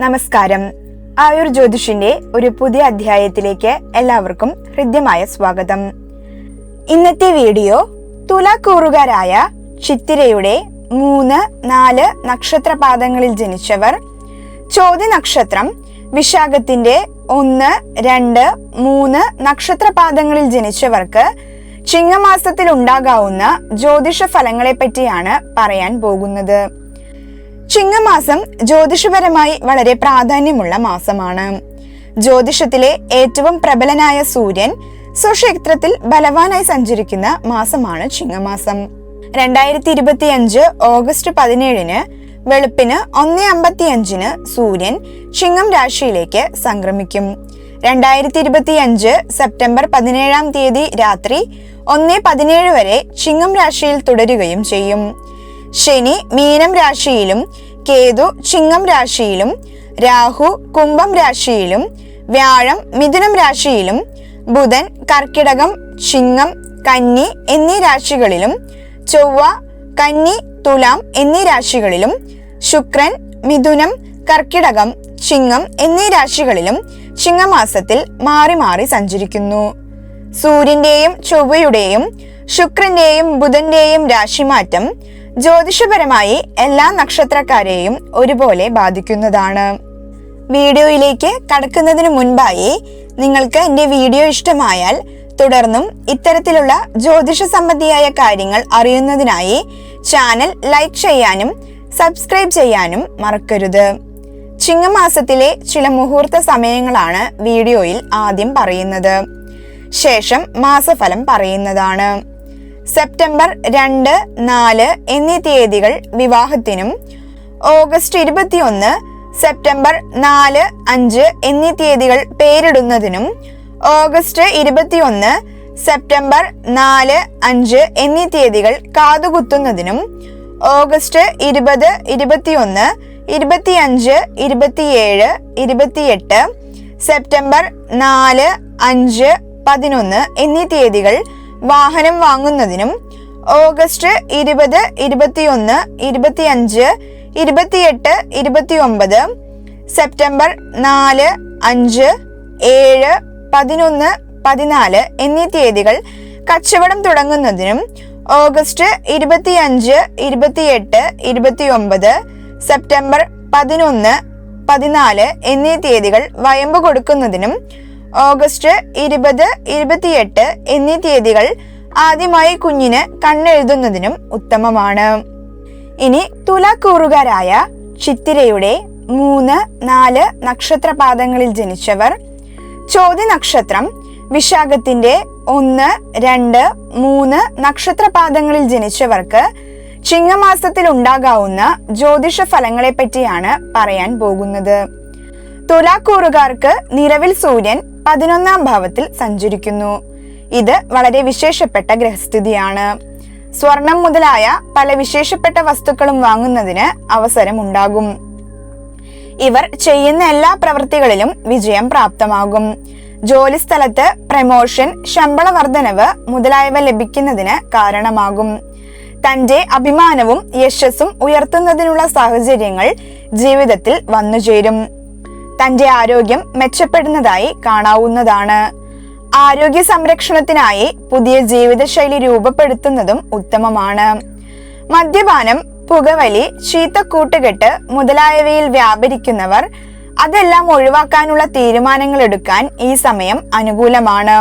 നമസ്കാരം. ആയുർ ജ്യോതിഷിന്റെ ഒരു പുതിയ അധ്യായത്തിലേക്ക് എല്ലാവർക്കും ഹൃദ്യമായ സ്വാഗതം. ഇന്നത്തെ വീഡിയോ തുലാക്കൂറുകാരായ ചിത്തിരയുടെ മൂന്ന് നാല് നക്ഷത്രപാദങ്ങളിൽ ജനിച്ചവർ. ചോതി നക്ഷത്രം വിശാഖത്തിന്റെ ഒന്ന് രണ്ട് മൂന്ന് നക്ഷത്രപാദങ്ങളിൽ ജനിച്ചവർക്ക് ചിങ്ങമാസത്തിൽ ഉണ്ടാകാവുന്ന ജ്യോതിഷ ഫലങ്ങളെ പറ്റിയാണ് പറയാൻ പോകുന്നത്. ചിങ്ങമാസം ജ്യോതിഷപരമായി വളരെ പ്രാധാന്യമുള്ള മാസമാണ്. ജ്യോതിഷത്തിലെ ഏറ്റവും പ്രബലനായ സൂര്യൻ സ്വക്ഷേത്രത്തിൽ ബലവാനായി സഞ്ചരിക്കുന്ന മാസമാണ് ചിങ്ങമാസം. രണ്ടായിരത്തി ഇരുപത്തി അഞ്ച് ഓഗസ്റ്റ് പതിനേഴിന് വെളുപ്പിന് ഒന്ന് അമ്പത്തി അഞ്ചിന് സൂര്യൻ ചിങ്ങം രാശിയിലേക്ക് സംക്രമിക്കും. രണ്ടായിരത്തി ഇരുപത്തി അഞ്ച് സെപ്റ്റംബർ പതിനേഴാം തീയതി രാത്രി ഒന്ന് പതിനേഴ് വരെ ചിങ്ങം രാശിയിൽ തുടരുകയും ചെയ്യും. ശനി മീനം രാശിയിലും കേതു ചിങ്ങം രാശിയിലും രാഹു കുംഭം രാശിയിലും വ്യാഴം മിഥുനം രാശിയിലും ബുധൻ കർക്കിടകം ചിങ്ങം കന്നി എന്നീ രാശികളിലും ചൊവ്വ കന്നി തുലാം എന്നീ രാശികളിലും ശുക്രൻ മിഥുനം കർക്കിടകം ചിങ്ങം എന്നീ രാശികളിലും ചിങ്ങമാസത്തിൽ മാറി മാറി സഞ്ചരിക്കുന്നു. സൂര്യന്റെയും ചൊവ്വയുടെയും ശുക്രന്റെയും ബുധന്റെയും രാശിമാറ്റം ജ്യോതിഷപരമായി എല്ലാ നക്ഷത്രക്കാരെയും ഒരുപോലെ ബാധിക്കുന്നതാണ്. വീഡിയോയിലേക്ക് കടക്കുന്നതിന് മുൻപായി നിങ്ങൾക്ക് എന്റെ വീഡിയോ ഇഷ്ടമായാൽ തുടർന്നും ഇത്തരത്തിലുള്ള ജ്യോതിഷ സംബന്ധിയായ കാര്യങ്ങൾ അറിയുന്നതിനായി ചാനൽ ലൈക്ക് ചെയ്യാനും സബ്സ്ക്രൈബ് ചെയ്യാനും മറക്കരുത്. ചിങ്ങമാസത്തിലെ ചില മുഹൂർത്ത സമയങ്ങളാണ് വീഡിയോയിൽ ആദ്യം പറയുന്നത്. ശേഷം മാസഫലം പറയുന്നതാണ്. സെപ്റ്റംബർ രണ്ട് നാല് എന്നീ തീയതികൾ വിവാഹത്തിനും ഓഗസ്റ്റ് ഇരുപത്തിയൊന്ന് സെപ്റ്റംബർ നാല് അഞ്ച് എന്നീ തീയതികൾ പേരിടുന്നതിനും ഓഗസ്റ്റ് ഇരുപത്തിയൊന്ന് സെപ്റ്റംബർ നാല് അഞ്ച് എന്നീ തീയതികൾ കാതുകുത്തുന്നതിനും ഓഗസ്റ്റ് ഇരുപത് ഇരുപത്തിയൊന്ന് ഇരുപത്തിയഞ്ച് ഇരുപത്തിയേഴ് ഇരുപത്തിയെട്ട് സെപ്റ്റംബർ നാല് അഞ്ച് പതിനൊന്ന് എന്നീ തീയതികൾ വാഹനം വാങ്ങുന്നതിനും ഓഗസ്റ്റ് ഇരുപത് ഇരുപത്തിയൊന്ന് ഇരുപത്തിയഞ്ച് ഇരുപത്തിയെട്ട് ഇരുപത്തിയൊമ്പത് സെപ്റ്റംബർ നാല് അഞ്ച് ഏഴ് പതിനൊന്ന് പതിനാല് എന്നീ തീയതികൾ കച്ചവടം തുടങ്ങുന്നതിനും ഓഗസ്റ്റ് ഇരുപത്തിയഞ്ച് ഇരുപത്തിയെട്ട് ഇരുപത്തിയൊമ്പത് സെപ്റ്റംബർ പതിനൊന്ന് പതിനാല് എന്നീ തീയതികൾ വയമ്പ് കൊടുക്കുന്നതിനും ഓഗസ്റ്റ് ഇരുപത് ഇരുപത്തിയെട്ട് എന്നീ തീയതികൾ ആദ്യമായി കുഞ്ഞിന് കണ്ണെഴുതുന്നതിനും ഉത്തമമാണ്. ഇനി തുലാക്കൂറുകാരായ ചിത്തിരയുടെ മൂന്ന് നാല് നക്ഷത്രപാദങ്ങളിൽ ജനിച്ചവർ ചോതി നക്ഷത്രം വിശാഖത്തിന്റെ ഒന്ന് രണ്ട് മൂന്ന് നക്ഷത്രപാദങ്ങളിൽ ജനിച്ചവർക്ക് ചിങ്ങമാസത്തിൽ ഉണ്ടാകാവുന്ന ജ്യോതിഷ ഫലങ്ങളെ പറ്റിയാണ് പറയാൻ പോകുന്നത്. തുലാക്കൂറുകാർക്ക് നിലവിൽ സൂര്യൻ പതിനൊന്നാം ഭാവത്തിൽ സഞ്ചരിക്കുന്നു. ഇത് വളരെ വിശേഷപ്പെട്ട ഗ്രഹസ്ഥിതിയാണ്. സ്വർണം മുതലായ പല വിശേഷപ്പെട്ട വസ്തുക്കളും വാങ്ങുന്നതിന് അവസരം ഉണ്ടാകും ഇവർ ചെയ്യുന്ന എല്ലാ പ്രവൃത്തികളിലും വിജയം പ്രാപ്തമാകും. ജോലിസ്ഥലത്ത് പ്രമോഷൻ ശമ്പള വർധനവ് മുതലായവ ലഭിക്കുന്നതിന് കാരണമാകും. തന്റെ അഭിമാനവും യശസ്സും ഉയർത്തുന്നതിനുള്ള സാഹചര്യങ്ങൾ ജീവിതത്തിൽ വന്നുചേരും. തന്റെ ആരോഗ്യം മെച്ചപ്പെടുന്നതായി കാണാവുന്നതാണ്. ആരോഗ്യ സംരക്ഷണത്തിനായി പുതിയ ജീവിതശൈലി രൂപപ്പെടുത്തുന്നതും ഉത്തമമാണ്. മദ്യപാനം പുകവലി ചീത്തക്കൂട്ടുകെട്ട് മുതലായവയിൽ വ്യാപരിക്കുന്നവർ അതെല്ലാം ഒഴിവാക്കാനുള്ള തീരുമാനങ്ങൾ എടുക്കാൻ ഈ സമയം അനുകൂലമാണ്.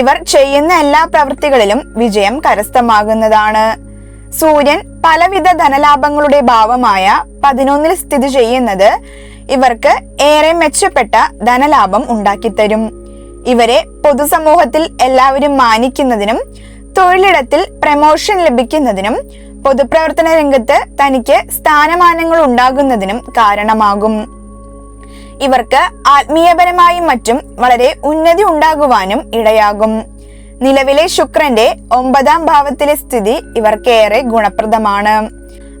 ഇവർ ചെയ്യുന്ന എല്ലാ പ്രവൃത്തികളിലും വിജയം കരസ്ഥമാകുന്നതാണ്. സൂര്യൻ പലവിധ ധനലാഭങ്ങളുടെ ഭാവമായ പതിനൊന്നിൽ സ്ഥിതി ചെയ്യുന്നത് ഇവർക്ക് ഏറെ മെച്ചപ്പെട്ട ധനലാഭം ഉണ്ടാക്കിത്തരും. ഇവരെ പൊതുസമൂഹത്തിൽ എല്ലാവരും മാനിക്കുന്നതിനും തൊഴിലിടത്തിൽ പ്രമോഷൻ ലഭിക്കുന്നതിനും പൊതുപ്രവർത്തന രംഗത്ത് തനിക്ക് സ്ഥാനമാനങ്ങൾ ഉണ്ടാകുന്നതിനും കാരണമാകും. ഇവർക്ക് ആത്മീയപരമായും മറ്റും വളരെ ഉന്നതി ഉണ്ടാകുവാനും ഇടയാകും. നിലവിലെ ശുക്രന്റെ ഒമ്പതാം ഭാവത്തിലെ സ്ഥിതി ഇവർക്കേറെ ഗുണപ്രദമാണ്.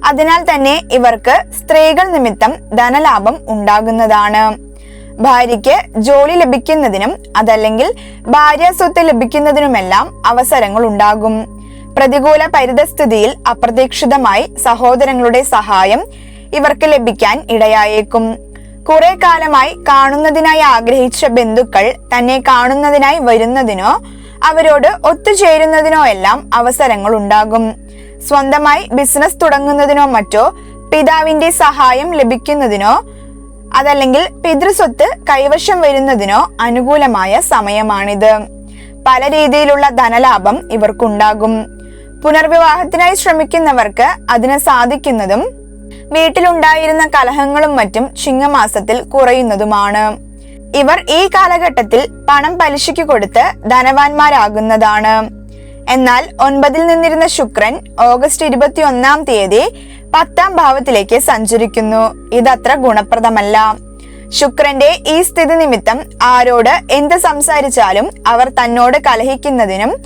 അതിനാൽ തന്നെ ഇവർക്ക് സ്ത്രീകൾ നിമിത്തം ധനലാഭം ഉണ്ടാകുന്നതാണ്. ഭാര്യയ്ക്ക് ജോലി ലഭിക്കുന്നതിനും അതല്ലെങ്കിൽ ഭാര്യ സ്വത്ത് ലഭിക്കുന്നതിനുമെല്ലാം അവസരങ്ങൾ ഉണ്ടാകും. പ്രതികൂല പരിതസ്ഥിതിയിൽ അപ്രതീക്ഷിതമായി സഹോദരങ്ങളുടെ സഹായം ഇവർക്ക് ലഭിക്കാൻ ഇടയായേക്കും. കുറെ കാലമായി കാണുന്നതിനായി ആഗ്രഹിച്ച ബന്ധുക്കൾ തന്നെ കാണുന്നതിനായി വരുന്നതിനോ അവരോട് ഒത്തുചേരുന്നതിനോ എല്ലാം അവസരങ്ങൾ ഉണ്ടാകും. സ്വന്തമായി ബിസിനസ് തുടങ്ങുന്നതിനോ മറ്റോ പിതാവിന്റെ സഹായം ലഭിക്കുന്നതിനോ അതല്ലെങ്കിൽ പിതൃസ്വത്ത് കൈവശം വരുന്നതിനോ അനുകൂലമായ സമയമാണിത്. പല രീതിയിലുള്ള ധനലാഭം ഇവർക്കുണ്ടാകും. പുനർവിവാഹത്തിനായി ശ്രമിക്കുന്നവർക്ക് അതിന് സാധിക്കുന്നതും വീട്ടിലുണ്ടായിരുന്ന കലഹങ്ങളും മറ്റും ചിങ്ങമാസത്തിൽ കുറയുന്നതുമാണ്. ഇവർ ഈ കാലഘട്ടത്തിൽ പണം പലിശയ്ക്ക് കൊടുത്ത് ധനവാന്മാരാകുന്നതാണ്. എന്നാൽ ഒൻപതിൽ നിന്നിരുന്ന ശുക്രൻ ഓഗസ്റ്റ് ഇരുപത്തി ഒന്നാം തീയതി പത്താം ഭാവത്തിലേക്ക് സഞ്ചരിക്കുന്നു. ഇതത്ര ഗുണപ്രദമല്ല. ശുക്രന്റെ ഈ സ്ഥിതി നിമിത്തം ആരോട് എന്ത് സംസാരിച്ചാലും അവർ തന്നോട് കലഹിക്കുന്നതിനും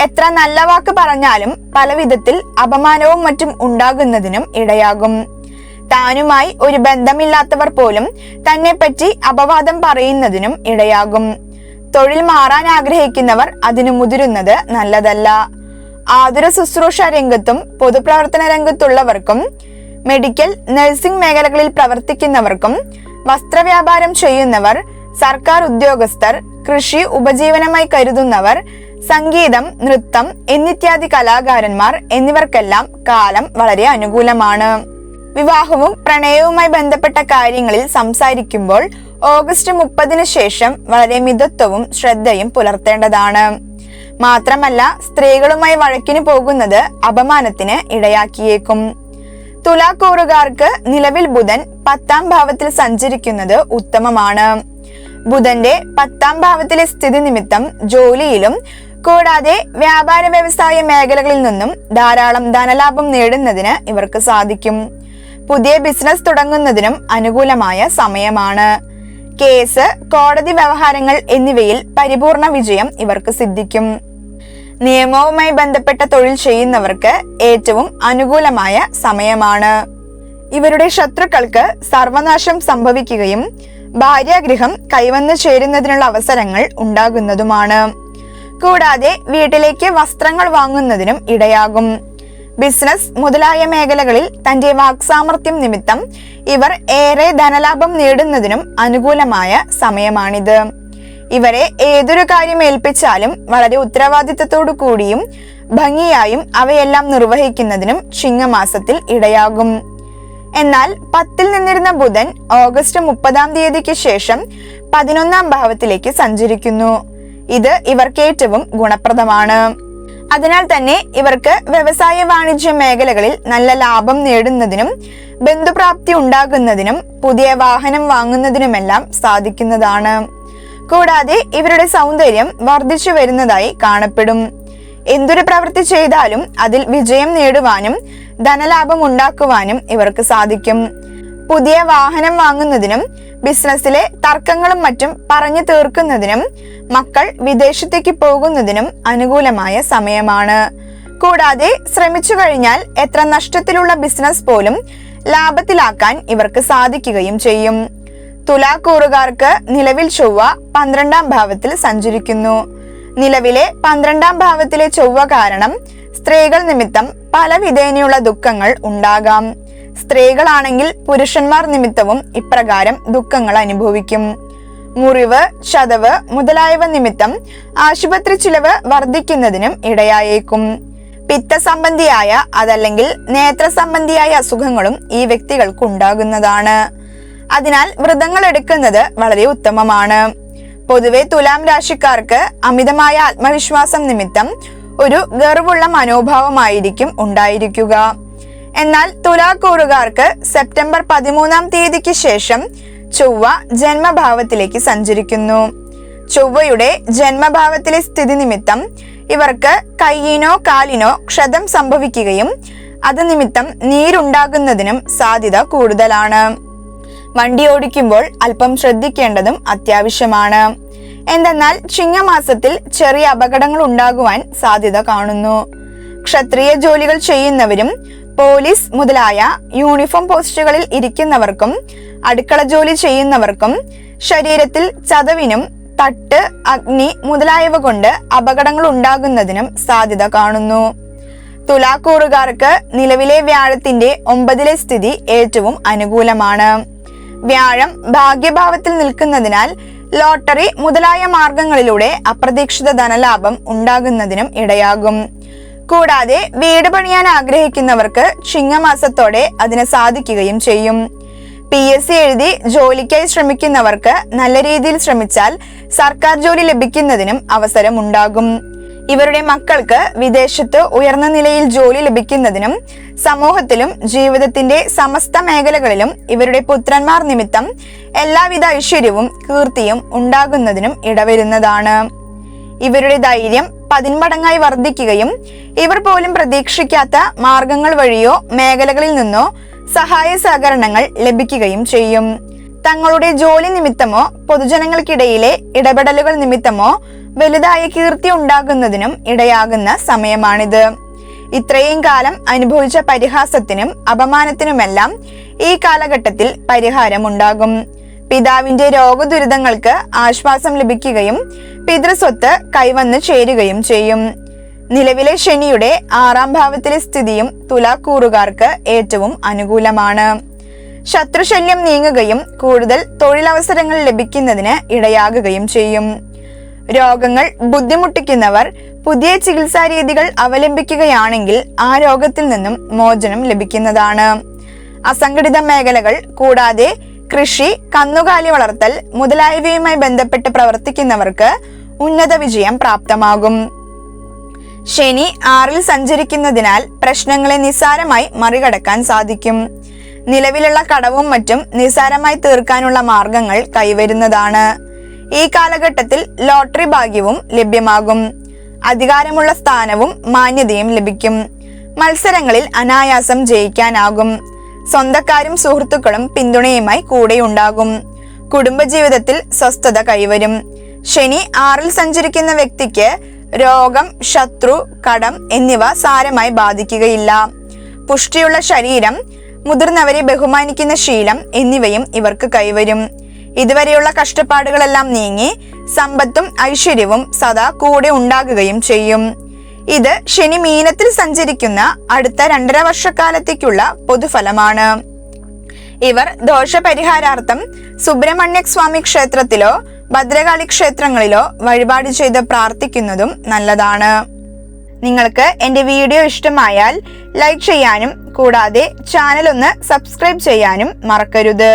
എത്ര നല്ല വാക്ക് പറഞ്ഞാലും പല വിധത്തിൽ അപമാനവും മറ്റും ഉണ്ടാകുന്നതിനും ഇടയാകും. താനുമായി ഒരു ബന്ധമില്ലാത്തവർ പോലും തന്നെപ്പറ്റി അപവാദം പറയുന്നതിനും ഇടയാകും. തൊഴിൽ മാറാൻ ആഗ്രഹിക്കുന്നവർ അതിനു മുതിരുന്നത് നല്ലതല്ല. ആതുര ശുശ്രൂഷ രംഗത്തും പൊതുപ്രവർത്തന രംഗത്തുള്ളവർക്കും മെഡിക്കൽ നഴ്സിംഗ് മേഖലകളിൽ പ്രവർത്തിക്കുന്നവർക്കും വസ്ത്രവ്യാപാരം ചെയ്യുന്നവർ സർക്കാർ ഉദ്യോഗസ്ഥർ കൃഷി ഉപജീവനമായി കരുതുന്നവർ സംഗീതം നൃത്തം എന്നിത്യാദി കലാകാരന്മാർ എന്നിവർക്കെല്ലാം കാലം വളരെ അനുകൂലമാണ്. വിവാഹവും പ്രണയവുമായി ബന്ധപ്പെട്ട കാര്യങ്ങളിൽ സംസാരിക്കുമ്പോൾ ഓഗസ്റ്റ് മുപ്പതിന് ശേഷം വളരെ മിതത്വവും ശ്രദ്ധയും പുലർത്തേണ്ടതാണ്. മാത്രമല്ല സ്ത്രീകളുമായി വഴക്കിന് പോകുന്നത് അപമാനത്തിന് ഇടയാക്കിയേക്കും. തുലാക്കൂറുകാർക്ക് നിലവിൽ ബുധൻ പത്താം ഭാവത്തിൽ സഞ്ചരിക്കുന്നത് ഉത്തമമാണ്. ബുധന്റെ പത്താം ഭാവത്തിലെ സ്ഥിതി നിമിത്തം ജോലിയിലും കൂടാതെ വ്യാപാര വ്യവസായ മേഖലകളിൽ നിന്നും ധാരാളം ധനലാഭം നേടുന്നതിന് ഇവർക്ക് സാധിക്കും. പുതിയ ബിസിനസ് തുടങ്ങുന്നതിനും അനുകൂലമായ സമയമാണ്. കേസ് കോടതി വ്യവഹാരങ്ങൾ എന്നിവയിൽ പരിപൂർണ വിജയം ഇവർക്ക് സിദ്ധിക്കും. നിയമവുമായി ബന്ധപ്പെട്ട തൊഴിൽ ചെയ്യുന്നവർക്ക് ഏറ്റവും അനുകൂലമായ സമയമാണ്. ഇവരുടെ ശത്രുക്കൾക്ക് സർവനാശം സംഭവിക്കുകയും ഭാര്യാഗൃഹം കൈവന്നു ചേരുന്നതിനുള്ള അവസരങ്ങൾ ഉണ്ടാകുന്നതുമാണ്. കൂടാതെ വീട്ടിലേക്ക് വസ്ത്രങ്ങൾ വാങ്ങുന്നതിനും ഇടയാകും. ബിസിനസ് മുതലായ മേഖലകളിൽ തന്റെ വാക്സാമർത്ഥ്യം നിമിത്തം ഇവർ ഏറെ ധനലാഭം നേടുന്നതിനും അനുകൂലമായ സമയമാണിത്. ഇവരെ ഏതൊരു കാര്യം ഏൽപ്പിച്ചാലും വളരെ ഉത്തരവാദിത്തത്തോടു കൂടിയും ഭംഗിയായും അവയെല്ലാം നിർവഹിക്കുന്നതിനും ചിങ്ങമാസത്തിൽ ഇടയാകും. എന്നാൽ പത്തിൽ നിന്നിരുന്ന ബുധൻ ഓഗസ്റ്റ് മുപ്പതാം തീയതിക്ക് ശേഷം പതിനൊന്നാം ഭാവത്തിലേക്ക് സഞ്ചരിക്കുന്നു. ഇത് ഇവർക്ക് ഏറ്റവും ഗുണപ്രദമാണ്. അതിനാൽ തന്നെ ഇവർക്ക് വ്യവസായ വാണിജ്യ മേഖലകളിൽ നല്ല ലാഭം നേടുന്നതിനും ബന്ധുപ്രാപ്തി ഉണ്ടാകുന്നതിനും പുതിയ വാഹനം വാങ്ങുന്നതിനുമെല്ലാം സാധിക്കുന്നതാണ്. കൂടാതെ ഇവരുടെ സൗന്ദര്യം വർദ്ധിച്ചു വരുന്നതായി കാണപ്പെടും. എന്തൊരു പ്രവൃത്തി ചെയ്താലും അതിൽ വിജയം നേടുവാനും ധനലാഭം ഉണ്ടാക്കുവാനും ഇവർക്ക് സാധിക്കും. പുതിയ വാഹനം വാങ്ങുന്നതിനും ബിസിനസ്സിലെ തർക്കങ്ങളും മറ്റും പറഞ്ഞു തീർക്കുന്നതിനും മക്കൾ വിദേശത്തേക്ക് പോകുന്നതിനും അനുകൂലമായ സമയമാണ്. കൂടാതെ ശ്രമിച്ചു കഴിഞ്ഞാൽ എത്ര നഷ്ടത്തിലുള്ള ബിസിനസ് പോലും ലാഭത്തിലാക്കാൻ ഇവർക്ക് സാധിക്കുകയും ചെയ്യും. തുലാക്കൂറുകാർക്ക് നിലവിൽ ചൊവ്വ പന്ത്രണ്ടാം ഭാവത്തിൽ സഞ്ചരിക്കുന്നു. നിലവിലെ പന്ത്രണ്ടാം ഭാവത്തിലെ ചൊവ്വ കാരണം സ്ത്രീകൾ നിമിത്തം പല വിധേനയുള്ള ദുഃഖങ്ങൾ ഉണ്ടാകാം. സ്ത്രീകളാണെങ്കിൽ പുരുഷന്മാർ നിമിത്തവും ഇപ്രകാരം ദുഃഖങ്ങൾ അനുഭവിക്കും. മുറിവ് ചതവ് മുതലായവ നിമിത്തം ആശുപത്രി ചിലവ് വർദ്ധിക്കുന്നതിനും ഇടയായേക്കും. പിത്ത സംബന്ധിയായ അതല്ലെങ്കിൽ നേത്ര സംബന്ധിയായ അസുഖങ്ങളും ഈ വ്യക്തികൾക്ക് ഉണ്ടാകുന്നതാണ് അതിനാൽ വ്രതങ്ങൾ എടുക്കുന്നത് വളരെ ഉത്തമമാണ്. പൊതുവെ തുലാം രാശിക്കാർക്ക് അമിതമായ ആത്മവിശ്വാസം നിമിത്തം ഒരു ഗർവുള്ള മനോഭാവമായിരിക്കും ഉണ്ടായിരിക്കുക. എന്നാൽ തുലാക്കൂറുകാർക്ക് സെപ്റ്റംബർ പതിമൂന്നാം തീയതിക്ക് ശേഷം ചൊവ്വ ജന്മഭാവത്തിലേക്ക് സഞ്ചരിക്കുന്നു. ചൊവ്വയുടെ ജന്മഭാവത്തിലെ സ്ഥിതി നിമിത്തം ഇവർക്ക് കൈയിനോ കാലിനോ ക്ഷതം സംഭവിക്കുകയും അത് നിമിത്തം നീരുണ്ടാകുന്നതിനും സാധ്യത കൂടുതലാണ്. വണ്ടി ഓടിക്കുമ്പോൾ അല്പം ശ്രദ്ധിക്കേണ്ടതും അത്യാവശ്യമാണ്. എന്തെന്നാൽ ചിങ്ങമാസത്തിൽ ചെറിയ അപകടങ്ങൾ ഉണ്ടാകുവാൻ സാധ്യത കാണുന്നു. ക്ഷത്രിയ ജോലികൾ ചെയ്യുന്നവരും പോലീസ് മുതലായ യൂണിഫോം പോസ്റ്റുകളിൽ ഇരിക്കുന്നവർക്കും അടുക്കള ജോലി ചെയ്യുന്നവർക്കും ശരീരത്തിൽ ചതവിനും തട്ട് അഗ്നി മുതലായവ കൊണ്ട് അപകടങ്ങൾ ഉണ്ടാകുന്നതിനും സാധ്യത കാണുന്നു. തുലാക്കൂറുകാർക്ക് നിലവിലെ വ്യാഴത്തിന്റെ ഒമ്പതിലെ സ്ഥിതി ഏറ്റവും അനുകൂലമാണ്. വ്യാഴം ഭാഗ്യഭാവത്തിൽ നിൽക്കുന്നതിനാൽ ലോട്ടറി മുതലായ മാർഗങ്ങളിലൂടെ അപ്രതീക്ഷിത ധനലാഭം ഉണ്ടാകുന്നതിനും ഇടയാകും. കൂടാതെ വീട് പണിയാൻ ആഗ്രഹിക്കുന്നവർക്ക് ചിങ്ങമാസത്തോടെ അതിന് സാധിക്കുകയും ചെയ്യും. പി എസ് സി എഴുതി ജോലിക്കായി ശ്രമിക്കുന്നവർക്ക് നല്ല രീതിയിൽ ശ്രമിച്ചാൽ സർക്കാർ ജോലി ലഭിക്കുന്നതിനും അവസരമുണ്ടാകും. ഇവരുടെ മക്കൾക്ക് വിദേശത്ത് ഉയർന്ന നിലയിൽ ജോലി ലഭിക്കുന്നതിനും സമൂഹത്തിലും ജീവിതത്തിന്റെ സമസ്ത മേഖലകളിലും ഇവരുടെ പുത്രന്മാർ നിമിത്തം എല്ലാവിധ ഐശ്വര്യവും കീർത്തിയും ഉണ്ടാകുന്നതിനും ഇടവരുന്നതാണ്. ഇവരുടെ ധൈര്യം പതിന്മടങ്ങായി വർദ്ധിക്കുകയും ഇവർ പോലും പ്രതീക്ഷിക്കാത്ത മാർഗങ്ങൾ വഴിയോ മേഖലകളിൽ നിന്നോ സഹായ സഹകരണങ്ങൾ ലഭിക്കുകയും ചെയ്യും. തങ്ങളുടെ ജോലി നിമിത്തമോ പൊതുജനങ്ങൾക്കിടയിലെ ഇടപെടലുകൾ നിമിത്തമോ വലുതായ കീർത്തി ഉണ്ടാകുന്നതിനും ഇടയാകുന്ന സമയമാണിത്. ഇത്രയും കാലം അനുഭവിച്ച പരിഹാസത്തിനും അപമാനത്തിനുമെല്ലാം ഈ കാലഘട്ടത്തിൽ പരിഹാരമുണ്ടാകും. പിതാവിന്റെ രോഗദുരിതങ്ങൾക്ക് ആശ്വാസം ലഭിക്കുകയും പിതൃസ്വത്ത് കൈവന്ന് ചേരുകയും ചെയ്യും. നിലവിലെ ശനിയുടെ ആറാം ഭാവത്തിലെ സ്ഥിതിയും തുലാക്കൂറുകാർക്ക് ഏറ്റവും അനുകൂലമാണ്. ശത്രുശല്യം നീങ്ങുകയും കൂടുതൽ തൊഴിലവസരങ്ങൾ ലഭിക്കുന്നതിന് ഇടയാകുകയും ചെയ്യും. രോഗങ്ങൾ ബുദ്ധിമുട്ടിക്കുന്നവർ പുതിയ ചികിത്സാ രീതികൾ അവലംബിക്കുകയാണെങ്കിൽ ആ രോഗത്തിൽ നിന്നും മോചനം ലഭിക്കുന്നതാണ്. അസംഘടിത മേഖലകൾ കൂടാതെ കൃഷി കന്നുകാലി വളർത്തൽ മുതലായവയുമായി ബന്ധപ്പെട്ട് പ്രവർത്തിക്കുന്നവർക്ക് ഉന്നത വിജയം പ്രാപ്തമാകും. ശനി ആറിൽ സഞ്ചരിക്കുന്നതിനാൽ പ്രശ്നങ്ങളെ നിസ്സാരമായി മറികടക്കാൻ സാധിക്കും. നിലവിലുള്ള കടവും മറ്റും നിസ്സാരമായി തീർക്കാനുള്ള മാർഗങ്ങൾ കൈവരുന്നതാണ്. ഈ കാലഘട്ടത്തിൽ ലോട്ടറി ഭാഗ്യവും ലഭ്യമാകും. അധികാരമുള്ള സ്ഥാനവും മാന്യതയും ലഭിക്കും. മത്സരങ്ങളിൽ അനായാസം ജയിക്കാനാകും. സ്വന്തക്കാരും സുഹൃത്തുക്കളും പിന്തുണയുമായി കൂടെയുണ്ടാകും. കുടുംബജീവിതത്തിൽ സ്വസ്ഥത കൈവരും. ശനി ആറിൽ സഞ്ചരിക്കുന്ന വ്യക്തിക്ക് രോഗം ശത്രു കടം എന്നിവ സാരമായി ബാധിക്കുകയില്ല. പുഷ്ടിയുള്ള ശരീരം മുതിർന്നവരെ ബഹുമാനിക്കുന്ന ശീലം എന്നിവയും ഇവർക്ക് കൈവരും. ഇതുവരെയുള്ള കഷ്ടപ്പാടുകളെല്ലാം നീങ്ങി സമ്പത്തും ഐശ്വര്യവും സദാ കൂടെ ഉണ്ടാകുകയും ചെയ്യും. ഇത് ശനി മീനത്തിൽ സഞ്ചരിക്കുന്ന അടുത്ത രണ്ടര വർഷക്കാലത്തേക്കുള്ള പൊതുഫലമാണ്. ഇവർ ദോഷപരിഹാരാർത്ഥം സുബ്രഹ്മണ്യ സ്വാമി ക്ഷേത്രത്തിലോ ഭദ്രകാളി ക്ഷേത്രങ്ങളിലോ വഴിപാട് ചെയ്ത് പ്രാർത്ഥിക്കുന്നതും നല്ലതാണ്. നിങ്ങൾക്ക് എന്റെ വീഡിയോ ഇഷ്ടമായാൽ ലൈക്ക് ചെയ്യാനും കൂടാതെ ചാനൽ ഒന്ന് സബ്സ്ക്രൈബ് ചെയ്യാനും മറക്കരുത്.